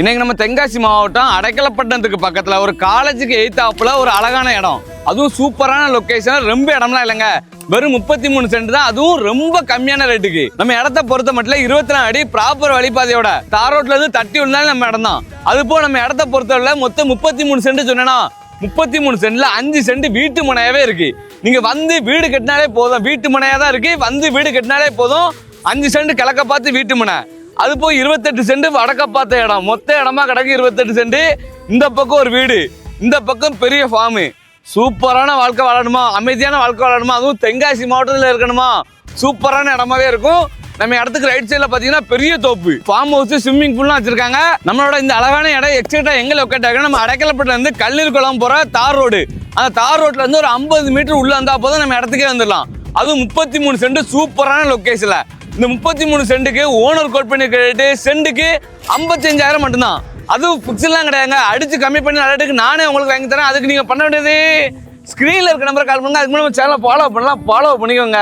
இன்னைக்கு நம்ம தென்காசி மாவட்டம் அடைக்கலப்பட்டினத்துக்கு பக்கத்தில் ஒரு காலேஜுக்கு எய்த்தாப்புல ஒரு அழகான இடம். அதுவும் சூப்பரான லொக்கேஷன் ரொம்ப இடம்லாம் இல்லைங்க. வெறும் முப்பத்தி மூணு சென்ட் தான் அதுவும் ரொம்ப கம்மியான ரேட்டுக்கு நம்ம இடத்த பொறுத்த மட்டும் இருபத்தி நாலு அடி ப்ராப்பர் வழிபாதையோட தார் ரோட்ல இருந்து தட்டி விழுந்தாலும் நம்ம இடம் தான். அது போக நம்ம இடத்த பொறுத்தவரை மொத்தம் முப்பத்தி மூணு சென்ட் சொன்னா முப்பத்தி மூணு சென்ட்ல அஞ்சு சென்ட் வீட்டு முனையாவே இருக்கு. நீங்க வந்து வீடு கட்டினாலே போதும். வீட்டு முனையா தான் இருக்கு. வந்து வீடு கட்டினாலே போதும். அஞ்சு சென்ட் கிழக்க பார்த்து வீட்டு முனை. அது போய் இருபத்தெட்டு சென்ட் வடக்க பார்த்த இடம். மொத்த இடமா கிடக்கு இருபத்தெட்டு சென்ட். இந்த பக்கம் ஒரு வீடு. இந்த பக்கம் பெரிய ஃபார்மு சூப்பரான வாழ்க்கை வாழணுமா? அமைதியான வாழ்க்கை வாழணுமா? அதுவும் தென்காசி மாவட்டத்தில் இருக்கணுமா? சூப்பரான இடமாவே இருக்கும். நம்ம இடத்துக்கு ரைட் சைடில் பார்த்தீங்கன்னா பெரிய தோப்பு. ஃபார்ம் ஹவுஸ் ஸ்விம்மிங் பூல்லாம் வச்சிருக்காங்க. நம்மளோட இந்த அழகான இடம் எக்ஸைட்டா எங்க லொக்கேட் ஆகுது நம்ம அடைக்கலப்பட்டில இருந்து கல்லீர் குளம் போற தார் ரோடு அந்த தார் ரோட்ல இருந்து ஒரு ஐம்பது மீட்டர் உள்ள வந்தா போதும் நம்ம இடத்துக்கே வந்துடலாம். அதுவும் முப்பத்தி மூணு சென்ட் சூப்பரான லொக்கேஷன்ல இந்த முப்பத்தி மூணு சென்ட்டுக்கு ஓனர் கோட் பண்ணி கேட்டு சென்ட்டுக்கு ஐம்பத்தஞ்சாயிரம் மட்டும்தான். அதுவும் ஃபிக்ஸ்லாம் கிடையாதுங்க. அடித்து கம்மி பண்ணி ரேட்டுக்கு நானே உங்களுக்கு வாங்கி தரேன். அதுக்கு நீங்கள் பண்ண வேண்டியது ஸ்க்ரீனில் இருக்க நம்பரை கால் பண்ணுங்க. அதுக்கு முன்னாடி சேனலை ஃபாலோ பண்ணலாம். ஃபாலோ பண்ணிக்கோங்க.